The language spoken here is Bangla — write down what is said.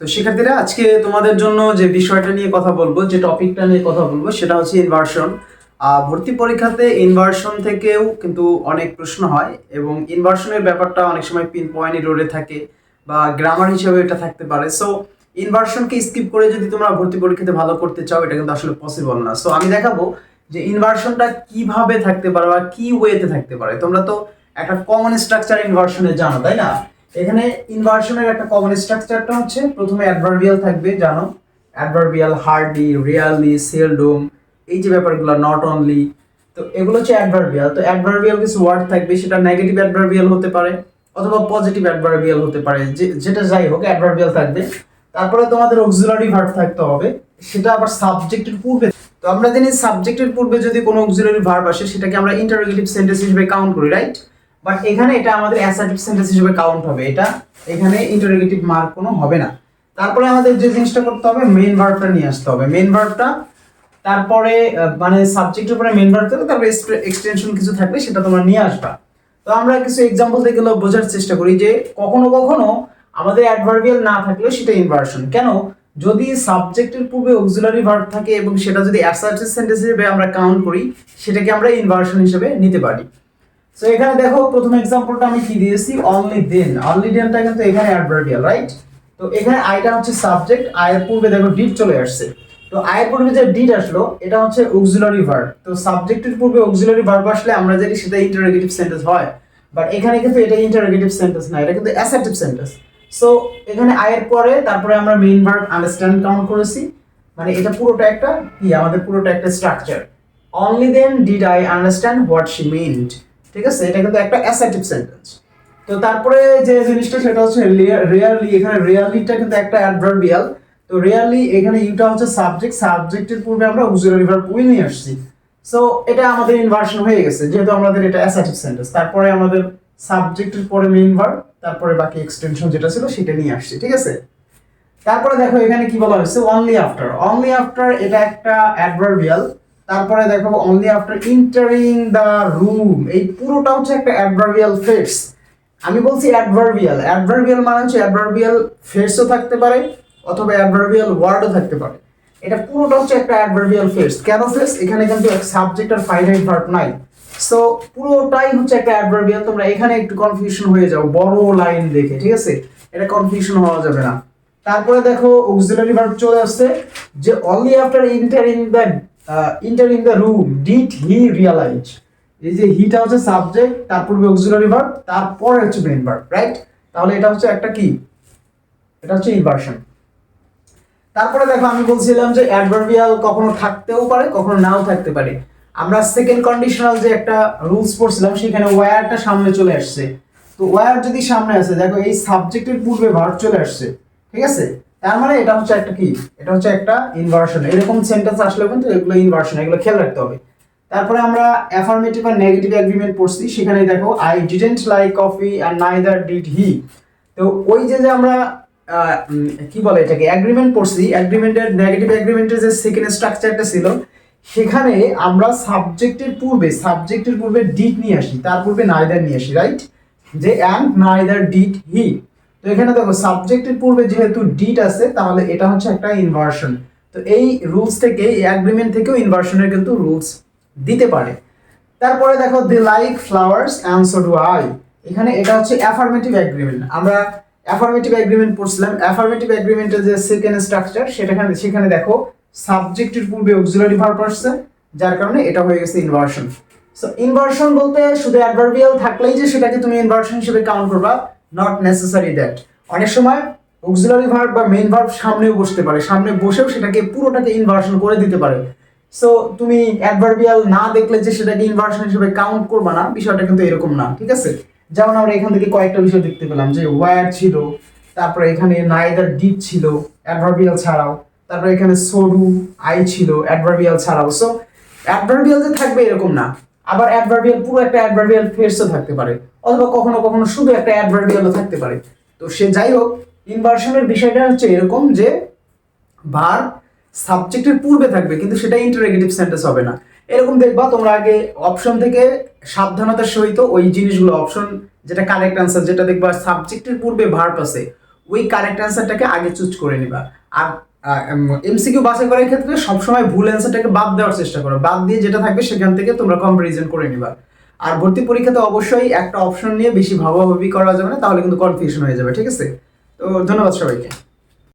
তো শিক্ষার্থীরা, আজকে তোমাদের জন্য যে বিষয়টা নিয়ে কথা বলব, যে টপিকটা নিয়ে কথা বলব, সেটা হচ্ছে ইনভার্সন ভর্তি পরীক্ষাতে ইনভার্সন থেকেও কিন্তু অনেক প্রশ্ন হয় এবং ইনভার্সনের ব্যাপারটা অনেক সময় পিন পয়েন্ট রোডে থাকে বা গ্রামার হিসেবে এটা থাকতে পারে। সো ইনভার্সনকে স্কিপ করে যদি তোমরা ভর্তি পরীক্ষাতে ভালো করতে চাও, এটা কিন্তু আসলে পসিবল না। সো আমি দেখাবো যে ইনভার্সনটা কীভাবে থাকতে পারে বা কি ওয়েতে থাকতে পারে। তোমরা তো একটা কমন স্ট্রাকচার ইনভার্সনে জানো, তাই না? এখানে ইনভার্সনের একটা কমন স্ট্রাকচারটা হচ্ছে, প্রথমে অ্যাডভার্বিয়াল থাকবে, জানো? অ্যাডভার্বিয়াল হার্ডলি রিয়ালি সেলডোম এই যে ব্যাপারগুলো নট অনলি তো এগুলো হচ্ছে অ্যাডভার্বিয়াল তো অ্যাডভার্বিয়াল কিছু ওয়ার্ড থাকবে, সেটা নেগেটিভ অ্যাডভার্বিয়াল হতে পারে, অথবা পজিটিভ অ্যাডভার্বিয়াল হতে পারে যেটা যাই হোক অ্যাডভার্বিয়াল থাকবে। তারপরে তোমাদের অক্সিলারি ভার্ব থাকতে হবে, সেটা আবার সাবজেক্টের পূর্বে। তো আমরা জানি সাবজেক্টের পূর্বে যদি কোনো অক্সিলারি ভার্ব আসে, সেটাকে আমরা ইন্টারোগেটিভ সেন্টেন্স হিসেবে কাউন্ট করি রাইট বাট এখানে এটা আমাদের অ্যাসার্টিভ সেন্টেন্স হিসেবে কাউন্ট হবে। এটা এখানে ইন্টারোগেটিভ মার্ক কোনো হবে না। তারপরে আমাদের যে জিনিসটা করতে হবে মেইন ভার্বটা নিয়ে আসতে হবে। মেইন ভার্বটা তারপরে মানে সাবজেক্টের উপরে মেইন ভার্ব থাকবে তারপরে এক্সটেনশন কিছু থাকলে সেটা তোমরা নিয়ে আসবা। তো আমরা কিছু এক্সাম্পল থেকে এগুলো বোঝার চেষ্টা করি যে কখনো কখনো আমাদের অ্যাডভার্বিয়াল না থাকলেও সেটা ইনভার্সন কেন? যদি সাবজেক্টের পূর্বে অক্সিলারি ভার্ব থাকে এবং সেটা যদি অ্যাসার্টিভ সেন্টেন্স হিসেবে আমরা কাউন্ট করি, সেটাকে আমরা ইনভার্সন হিসেবে নিতে পারি। সো এখানে দেখো প্রথম এক্সাম্পলটা আমি কি দিয়েছি? অনলি দেন অনলি দেনটা কিন্তু এখানে অ্যাডভার্বিয়াল রাইট তো এখানে আইটা হচ্ছে সাবজেক্ট আয়ের পূর্বে দেখো ডিড চলে আসছে। তো আয়ের পূর্বে যে ডিড আসলো, এটা হচ্ছে অক্সিলারি ভার্ব তো সাবজেক্টের পূর্বে অক্সিলারি ভার্ব আসলে আমরা জানি সেটা ইন্টারোগেটিভ সেন্টেন্স হয়। বাট এখানে কিন্তু এটা ইন্টারোগেটিভ সেন্টেন্স না, এটা কিন্তু অ্যাসার্টিভ সেন্টেন্স সো এখানে আয়ের পরে, তারপরে আমরা মেইন ভার্ব আন্ডারস্ট্যান্ড কাউন্ট করেছি। মানে এটা পুরোটা একটা কি? আমাদের পুরোটা একটা structure only then did I understand what she meant ঠিক আছে? এটা কিন্তু একটা অ্যাসার্টিভ সেন্টেন্স তো তারপরে যে জিনিসটা, সেটা হচ্ছে রিয়ারলি এখানে রিয়ারলিটা কিন্তু একটা অ্যাডভার্বিয়াল তো রিয়ারলি এখানে ইউটা হচ্ছে সাবজেক্ট সাবজেক্টের পূর্বে আমরা অক্সিলারি ভার্ব উইল নিয়ে আসছি। সো এটা আমাদের ইনভার্সন হয়ে গেছে, যেহেতু আমাদের এটা অ্যাসার্টিভ সেন্টেন্স তারপরে আমাদের সাবজেক্টের পরে মেইন ভার্ব তারপরে বাকি এক্সটেনশন যেটা ছিল, সেটা নিয়ে আসছি, ঠিক আছে? তারপরে দেখো, এখানে কি বলা হয়েছে? অনলি আফটার অনলি আফটার এটা একটা অ্যাডভার্বিয়াল তারপরে দেখো only after entering the room এই পুরোটা হচ্ছে একটা অ্যাডভার্বিয়াল ফেস আমি বলছি অ্যাডভার্বিয়াল অ্যাডভার্বিয়াল মানে হচ্ছে অ্যাডভার্বিয়াল ফেসও থাকতে পারে, অথবা অ্যাডভার্বিয়াল ওয়ার্ডও থাকতে পারে। এটা পুরোটা হচ্ছে একটা অ্যাডভার্বিয়াল ফেস কেন ফেস এখানে কিন্তু সাবজেক্ট আর ফাইনাইট ভার্ব নাই। সো পুরোটাই হচ্ছে একটা অ্যাডভার্বিয়াল তোমরা এখানে একটু কনফিউশন হয়ে যাও, বড় লাইন দেখে, ঠিক আছে? এটা কনফিউশন হওয়া যাবে না। তারপরে দেখো অক্সিলারি ভার্ব চলে আসছে, যে only after entering the entering the room did he realise এই যে হিটা হচ্ছে সাবজেক্ট তার পূর্বে অক্সিলারি ভার্ব তারপরে হচ্ছে মেইন ভার্ব রাইট তাহলে এটা হচ্ছে একটা কি? এটা হচ্ছে ইনভার্সন তারপরে দেখো আমি বলছিলাম যে অ্যাডভার্বিয়াল কখনো থাকতেও পারে, কখনো নাও থাকতে পারে। আমরা সেকেন্ড কন্ডিশনাল যে একটা রুলস পড়ছিলাম, সেখানে ওয়্যারটা সামনে চলে আসছে। তো ওয়্যার যদি সামনে আসে, দেখো এই সাবজেক্টের পূর্বে ভার্ব চলে আসছে, ঠিক আছে? তার মানে এটা হচ্ছে একটা কি? এটা হচ্ছে একটা ইনভার্সন এরকম সেন্টেন্স আসলে কিন্তু এগুলো ইনভার্সন এগুলো খেয়াল রাখতে হবে। তারপরে আমরা অ্যাফার্মেটিভ আর নেগেটিভ এগ্রিমেন্ট পড়ছি। সেখানে দেখো আই ডিডেন্ট লাইক কফি আর নাইদার ডিড হি তো ওই যে যে আমরা কি বলে এটাকে? অ্যাগ্রিমেন্ট পড়ছি। অ্যাগ্রিমেন্টের নেগেটিভ অ্যাগ্রিমেন্টের যে সেকেন্ড স্ট্রাকচারটা ছিল, সেখানে আমরা সাবজেক্টের পূর্বে সাবজেক্টের পূর্বে ডিড নিয়ে আসি। তার পূর্বে নাইদার নিয়ে আসি রাইট যে অ্যান্ড নাইদার ডিড হি তো এখানে দেখো সাবজেক্টের পূর্বে যেহেতু ডিট আছে, তাহলে এটা হচ্ছে একটা ইনভার্সন তো এই রুলস থেকে, এই অ্যাগ্রিমেন্ট থেকেও ইনভার্সনের কিন্তু রুলস দিতে পারে। তারপরে দেখো they like flowers and so do I এখানে এটা হচ্ছে অ্যাফার্মেটিভ এগ্রিমেন্ট আমরা অ্যাফার্মেটিভ এগ্রিমেন্ট পড়ছিলাম। অ্যাফার্মেটিভ এগ্রিমেন্টের যে সেকেন্ড স্ট্রাকচার সেটাখানে, সেখানে দেখো সাবজেক্টের পূর্বে অক্সিলারি ভার্ব আসছে, যার কারণে এটা হয়ে গেছে ইনভার্সন সো ইনভার্সন বলতে শুধু অ্যাডভার্বিয়াল থাকলেই যে সেটাকে তুমি ইনভার্সন হিসেবে কাউন্ট করবা নট নেসেসারি দ্যাট অনেক সময় অক্সিলারি ভার্ব বা মেইন ভার্ব সামনেও বসতে পারে। সামনে বসেও সেটাকে পুরোটাকে ইনভার্সন করে দিতে পারে। সো তুমি অ্যাডভার্বিয়াল না দেখলে যে সেটাকে ইনভার্সন হিসেবে কাউন্ট করবা না, বিষয়টা কিন্তু এরকম না, ঠিক আছে? যেমন আমরা এখান থেকে কয়েকটা বিষয় দেখতে পেলাম, যে ওয়ার ছিল, তারপরে এখানে নাইদার ডিপ ছিল অ্যাডভার্বিয়াল ছাড়াও, তারপরে এখানে সরু আই ছিল অ্যাডভার্বিয়াল ছাড়াও। সো অ্যাডভার্বিয়াল যে থাকবে এরকম না। আবার অ্যাডভার্বিয়াল পুরো একটা অ্যাডভার্বিয়াল ফেসও থাকতে পারে, অথবা কখনো কখনো শুধু একটা অ্যাডভার্বিয়ালও থাকতে পারে। তো সে যাই হোক ইনভার্সনের বিষয়টা হচ্ছে এরকম যে ভার সাবজেক্টের পূর্বে থাকবে, কিন্তু সেটা ইন্টারোগেটিভ সেন্টেন্স হবে না। এরকম দেখবা তোমরা আগে অপশন থেকে সাবধানতার সহিত ওই জিনিসগুলো অপশন যেটা কারেক্ট আনসার যেটা দেখবা সাবজেক্টের পূর্বে ভার্ব আছে, ওই কারেক্ট অ্যান্সারটাকে আগে চুজ করে নিবা। আর এমসিকিউ বাছাই করার ক্ষেত্রে সবসময় ভুল অ্যান্সারটাকে বাদ দেওয়ার চেষ্টা করো। বাদ দিয়ে যেটা থাকবে সেখান থেকে তোমরা কম্পারিজন করে নিবা। আর ভর্তি পরীক্ষাতে অবশ্যই একটা অপশন নিয়ে বেশি ভাবাভাবি করা যাবে না, তাহলে কিন্তু কনফিউশন হয়ে যাবে, ঠিক আছে? তো ধন্যবাদ সবাইকে।